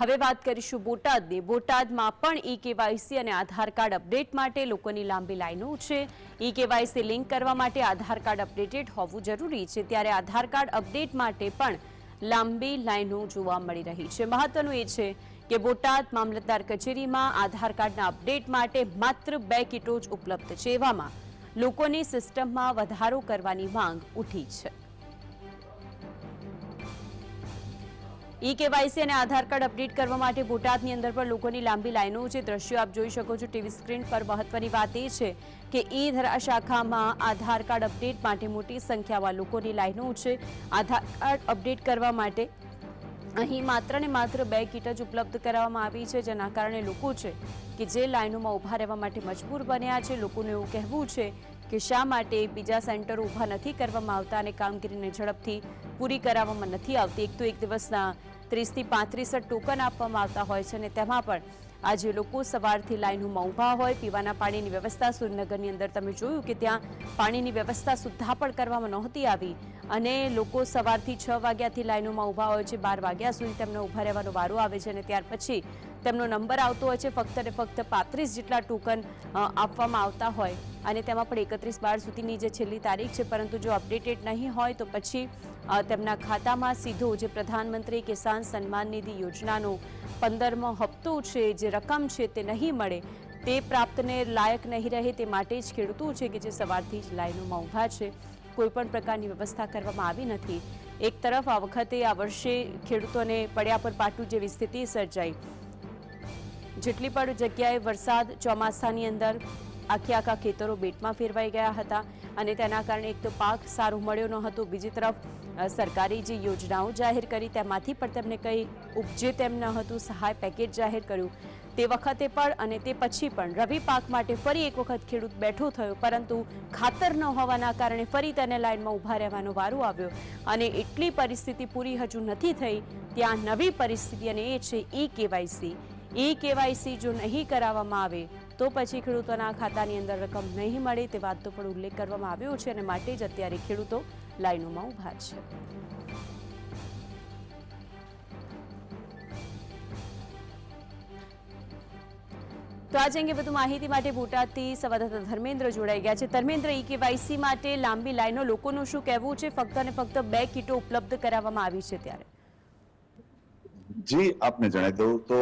હવે વાત કરીશું બોટાદની. બોટાદમાં પણ ઈ કેવાયસી અને આધાર કાર્ડ અપડેટ માટે લોકોની લાંબી લાઈનો છે. ઈ કેવાયસી લિંક કરવા માટે આધાર કાર્ડ અપડેટેડ હોવું જરૂરી છે. ત્યારે આધાર કાર્ડ અપડેટ માટે પણ લાંબી લાઈનો જોવા મળી રહી છે. મહત્વનું એ છે કે બોટાદ મામલતદાર કચેરીમાં આધાર કાર્ડના અપડેટ માટે માત્ર બે કીટો જ ઉપલબ્ધ છે. એવામાં લોકોની સિસ્ટમમાં વધારો કરવાની માંગ ઉઠી છે. ઈ કેવાયસી અને આધાર કાર્ડ અપડેટ કરવા માટે બોટાદની અંદર પણ લોકોની લાંબી લાઈનો છે. દ્રશ્યો આપ જોઈ શકો છો. ટીવી સ્ક્રીન પર મહત્વની વાત એ છે કે ઈ ધરા શાખામાં આધાર કાર્ડ અપડેટ માટે મોટી સંખ્યામાં લોકોની લાઈનો છે. આધાર કાર્ડ અપડેટ કરવા માટે અહીં માત્ર ને માત્ર બે કીટ જ ઉપલબ્ધ કરાવવામાં આવી છે, જેના કારણે લોકો છે કે જે લાઈનોમાં ઊભા રહેવા માટે મજબૂર બન્યા છે. લોકોનું એવું કહેવું છે કે શા માટે બીજા સેન્ટરો ઊભા નથી કરવામાં આવતા અને કામગીરીને ઝડપથી પૂરી કરાવવામાં નથી આવતી? એક તો એક દિવસના ત્રીસથી પાંત્રીસ ટોકન આપવામાં આવતા હોય છે અને તેમાં પણ આજે લોકો સવારથી લાઇનોમાં ઊભા હોય, પીવાના પાણીની વ્યવસ્થા સુરનગરની અંદર તમે જોયું કે ત્યાં પાણીની વ્યવસ્થા સુદ્ધા પણ કરવામાં નહોતી આવી. અને લોકો સવારથી છ વાગ્યાથી લાઇનોમાં ઊભા હોય છે, બાર વાગ્યા સુધી તેમને ઊભા રહેવાનો વારો આવે છે અને ત્યાર પછી તેમનો નંબર આવતો હોય છે, ફક્ત ને ફક્ત પાંત્રીસ જેટલા ટોકન આપવામાં આવતા હોય. અને તેમાં પણ એકત્રીસ બાર સુધીની જે છેલ્લી તારીખ છે, પરંતુ જો અપડેટેડ નહીં હોય તો પછી તેમના ખાતામાં સીધો જે પ્રધાનમંત્રી કિસાન સન્માન નિધિ યોજનાનો પંદરમો હપ્તો છે, જે રકમ છે તે નહીં મળે, તે પ્રાપ્તને લાયક નહીં રહે તે માટે જ ખેડૂતો છે કે જે સવારથી જ લાઈનોમાં ઊભા છે. કોઈપણ પ્રકારની વ્યવસ્થા કરવામાં આવી નથી. એક તરફ આ વખતે આ વર્ષે ખેડૂતોને પડ્યા પર પાટું જેવી સ્થિતિ સર્જાઈ. જેટલી પણ જગ્યાએ વરસાદ ચોમાસાની અંદર આખી આખા ખેતરો બેટમાં ફેરવાઈ ગયા હતા અને તેના કારણે એક તો પાક સારો મળ્યો ન હતો. બીજી તરફ સરકારી જે યોજનાઓ જાહેર કરી તેમાંથી પણ તેમને કંઈ ઉપજે તેમ ન હતું, સહાય પેકેજ જાહેર કર્યું તે વખતે પણ અને તે પછી પણ. રવિ પાક માટે ફરી એક વખત ખેડૂત બેઠો થયો, પરંતુ ખાતર ન હોવાના કારણે ફરી તેને લાઇનમાં ઊભા રહેવાનો વારો આવ્યો અને એટલી પરિસ્થિતિ પૂરી હજુ નથી થઈ. ત્યાં નવી પરિસ્થિતિ અને એ છે ઈ કેવાયસી. ઈ કેવાયસી જો નહીં કરાવવામાં આવે તો પછી ખેડૂતોના ખાતાની અંદર રકમ નહીં મળે તે વાતનો પણ ઉલ્લેખ કરવામાં આવ્યો છે અને માટે જ અત્યારે ખેડૂતો લાઇનોમાં ઊભા છે. તો આજે અંગે વધુ માહિતી માટે બોટાદથી સંવાદદાતા ધર્મેન્દ્ર જોડાઈ ગયા છે. ધર્મેન્દ્ર ઈ કેવાયસી માટે લાંબી લાઈનો લોકોનું શું કહેવું છે? ફક્ત અને ફક્ત બે કીટો ઉપલબ્ધ કરાવવામાં આવી છે ત્યારે. જી, આપને જણાવી દઉં તો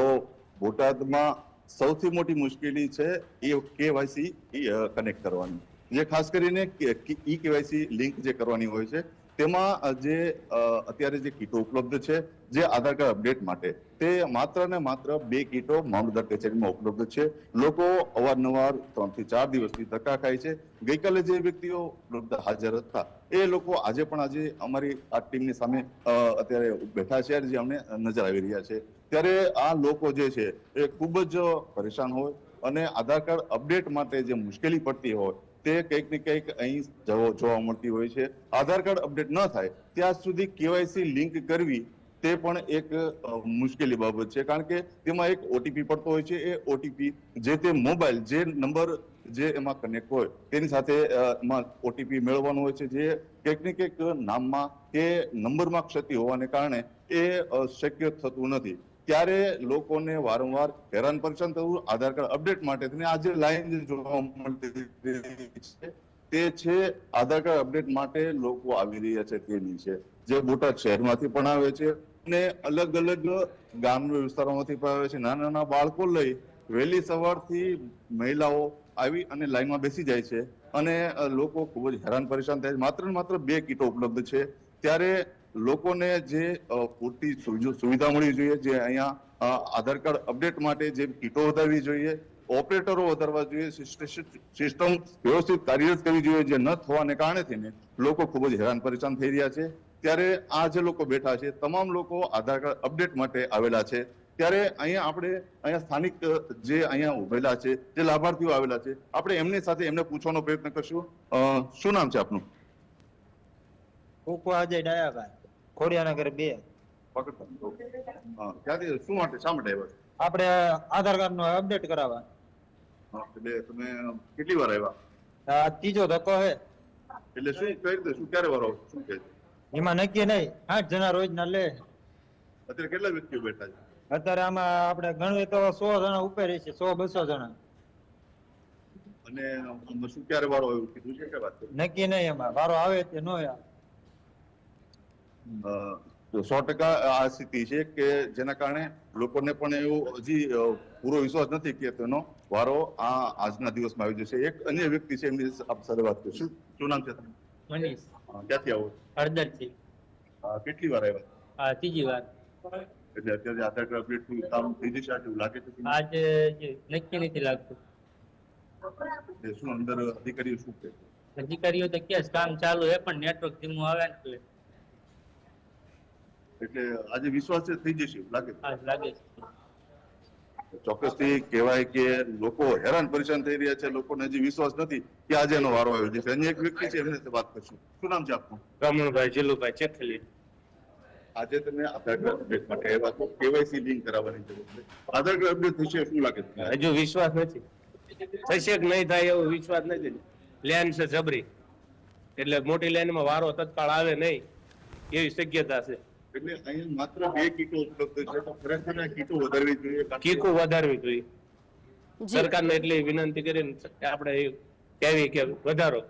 બોટાદમાં સૌથી મોટી મુશ્કેલી છે એ કેવાયસી કનેક્ટ કરવાની. જે ખાસ કરીને ઈ કેવાયસી લિંક જે કરવાની હોય છે, તેમાં જે અત્યારે જે કીટો ઉપલબ્ધ છે, જે આધાર કાર્ડ અપડેટ માટે, તે માત્ર ને માત્ર બે કીટો મામલતદાર કચેરીમાં ઉપલબ્ધ છે. લોકો અવારનવાર ત્રણથી ચાર દિવસથી ધક્કા ખાય છે. ગઈકાલે જે વ્યક્તિઓ ઉપલબ્ધ હાજર હતા, એ લોકો આજે પણ આજે અમારી આ ટીમની સામે અત્યારે બેઠા છે જે અમને નજર આવી રહ્યા છે. ત્યારે આ લોકો જે છે એ ખૂબ જ પરેશાન હોય અને આધાર કાર્ડ અપડેટ માટે જે મુશ્કેલી પડતી હોય તે કંઈક ને કંઈક અહીં જોવા મળતી હોય છે. આધાર કાર્ડ અપડેટ ન થાય ત્યાં સુધી કેવાયસી લિંક કરવી તે પણ એક મુશ્કેલી બાબત છે. કારણ કે તેમાં એક ઓટીપી પડતો હોય છે. એ ઓટીપી જે તે મોબાઈલ જે નંબર જે એમાં કનેક્ટ હોય તેની સાથે એમાં ઓટીપી મેળવવાનો હોય છે. જે કંઈક ને કંઈક નામમાં કે નંબરમાં ક્ષતિ હોવાને કારણે એ શક્ય થતું નથી. ત્યારે લોકોને વારંવાર હેરાન પરેશાન થવું, આધાર કાર્ડ અપડેટ માટે આજે લાઈન જોવા મળતી છે, તે છે આધાર કાર્ડ અપડેટ માટે લોકો આવી રહ્યા છે તેની છે. જે બોટાદ શહેરમાંથી પણ આવે છે અને અલગ અલગ ગામના વિસ્તારોમાંથી પણ આવે છે. નાના નાના બાળકો લઈ વહેલી સવારથી મહિલાઓ આવી અને લાઈનમાં બેસી જાય છે અને લોકો ખૂબ જ હેરાન પરેશાન થાય છે. માત્ર ને માત્ર બે કીટો ઉપલબ્ધ છે. ત્યારે લોકોને જે પૂરતી સુવિધા મળવી જોઈએ, જે અહીંયા આધાર કાર્ડ અપડેટ માટે જે કીટો વધારવી જોઈએ, ઓપરેટરો વધારવા જોઈએ, સિસ્ટમ વ્યવસ્થિત કાર્યરત કરવી જોઈએ જે ન થવાને કારણે થઈને લોકો ખૂબ જ હેરાન પરેશાન થઈ રહ્યા છે. ત્યારે આ જે લોકો બેઠા છે, તમામ લોકો આધાર કાર્ડ અપડેટ માટે આવેલા છે. ત્યારે અહીંયા આપણે, અહીંયા સ્થાનિક જે અહીંયા ઉભેલા છે, જે લાભાર્થીઓ આવેલા છે, આપણે એમની સાથે એમને પૂછવાનો પ્રયત્ન કરશું. શું નામ છે આપનું? કુકુ અજય ડાયાભાઈ. ખોડિયાનગર બે. હા, ક્યાંથી? શું માટે? શા માટે આવ્યા? આપણે આધાર કાર્ડ નો અપડેટ કરાવવા. હા, એટલે તમે કેટલી વાર આવ્યા? આ ત્રીજો ધક્કો હે એટલે શું કઈ રીતે શું ક્યારે વાર આવો? શું કહે એમાં નક્કી નહીં. આઠ જણા રોજ ના લે. અત્યારે કેટલા વ્યક્તિઓ બેઠા છે? અત્યારે આમાં આપણે ગણવી તો સો જણા ઉપર છે સો બસો જણા. અને શું ક્યારે વારો આવ્યો? કીધું છે કે વાત નક્કી નહીં એમાં. વારો આવે કે ન આવે. તો સો ટકા આ સ્થિતિ છે કે જેના કારણે લોકોને પણ એવો હજી પૂરો વિશ્વાસ નથી કે તેનો વારો આ આજના દિવસમાં આવી જશે. એક અન્ય વ્યક્તિ છે એમની આપ સાથે વાત કરીશું. શું નામ છે? મનીષ. ક્યાંથી આવો હળદરથી. કેટલી વાર આવ્યા? હા ત્રીજી વાર. એટલે અત્યારે આધાર કાર્ડ અપડેટ થયું કામ થઈ જશે આજે લાગે છે કે આજે જે નક્કી નથી લાગતું. શું અંદર અધિકારીઓ શું કહે અધિકારીઓ તો કે કામ ચાલુ હે પણ નેટવર્ક ધીમું આવે ને એટલે આજે વિશ્વાસ થઈ જશે લાગે લાગે ચોક્કસથી કહેવાય કે લોકો હેરાન પરેશાન થઈ રહ્યા છે લોકોને હજી વિશ્વાસ નથી કે આજે એનો વારો આવ્યો છે. અન્ય એક વ્યક્તિ છે એમને વાત કરશું. શું નામ છે આપનું? રમણભાઈ જીલુભાઈ ચેખલી. આજે તમે આધાર કાર્ડ અપડેટ માટે આવ્યા છો. કેવાયસી લિંક કરાવવાની જરૂર છે. આધાર કાર્ડ અપડેટ થશે શું લાગે છે? હજુ વિશ્વાસ નથી. થશે કે નહીં થાય એવો વિશ્વાસ નથી. લેન છે જબરી. એટલે મોટી લાઈનમાં વારો તત્કાળ આવે નહીં એવી શક્યતા છે. એટલે અહીંયા માત્ર બે કીટો ઉપલબ્ધ છે. તો ખરેખર આ કીટો વધારવી જોઈએ કીકો કે વધારવી જોઈએ. સરકારને એટલી વિનંતી કરીને આપણે એ કહેવી કે વધારો.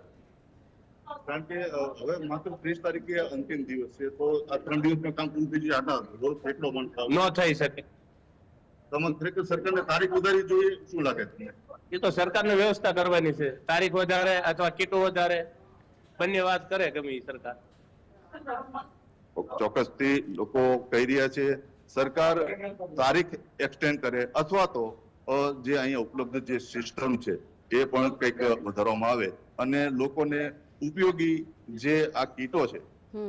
કારણ કે હવે માત્ર ત્રીસ તારીખે અંતિમ દિવસ છે. તો આ ત્રણ દિવસમાં કામ પૂરું થઈ જાય. આટલા રોજ કેટલો મન ન થઈ શકે. તમને ખરેખર સરકારને તારીખ વધારવી જોઈએ. શું લાગે તમને? એ તો સરકારને વ્યવસ્થા કરવાની છે. તારીખ વધારે અથવા કીટો વધારે. બંને વાત કરે ગમે એ સરકાર. ચોક્કસથી લોકો કહી રહ્યા છે સરકાર તારીખ એક્સટેન્ડ કરે અથવા તો જે અહીંયા ઉપલબ્ધ જે સિસ્ટમ છે એ પણ કંઈક વધારવામાં આવે અને લોકોને ઉપયોગી જે આ કીટો છે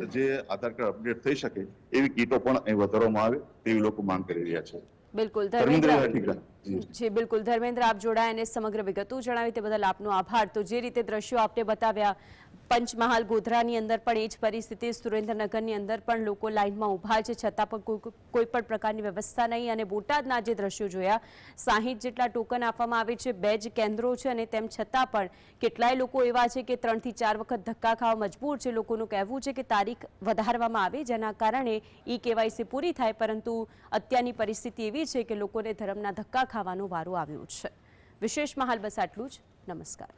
જે આધાર કાર્ડ અપડેટ થઈ શકે એવી કીટો પણ અહીં વધારવામાં આવે તેવી લોકો માંગ કરી રહ્યા છે. બિલકુલ. ધર્મેન્દ્ર. જી. બિલકુલ. ધર્મેન્દ્ર, આપ જોડાયા અને સમગ્ર વિગતો જણાવી તે બદલ આપનો આભાર. તો જે રીતે દ્રશ્યો આપને બતાવ્યા, પંચમહાલ, ગોધરાની અંદર પણ એ જ પરિસ્થિતિ, સુરેન્દ્રનગરની અંદર પણ લોકો લાઇનમાં ઊભા છે, છતાં પણ કોઈ પણ પ્રકારની વ્યવસ્થા નહીં અને બોટાદના જે દ્રશ્યો જોયા, સાહીઠ જેટલા ટોકન આપવામાં આવે છે, બે જ કેન્દ્રો છે અને તેમ છતાં પણ કેટલાય લોકો એવા છે કે ત્રણથી ચાર વખત ધક્કા ખાવા મજબૂર છે. લોકોનું કહેવું છે કે તારીખ વધારવામાં આવે, જેના કારણે ઈ કેવાયસી પૂરી થાય, પરંતુ અત્યારની પરિસ્થિતિ એવી છે કે લોકોને ધર્મના ધક્કા ખાવાનો વારો આવ્યો છે. વિશેષમાં હાલ બસ આટલું જ. નમસ્કાર.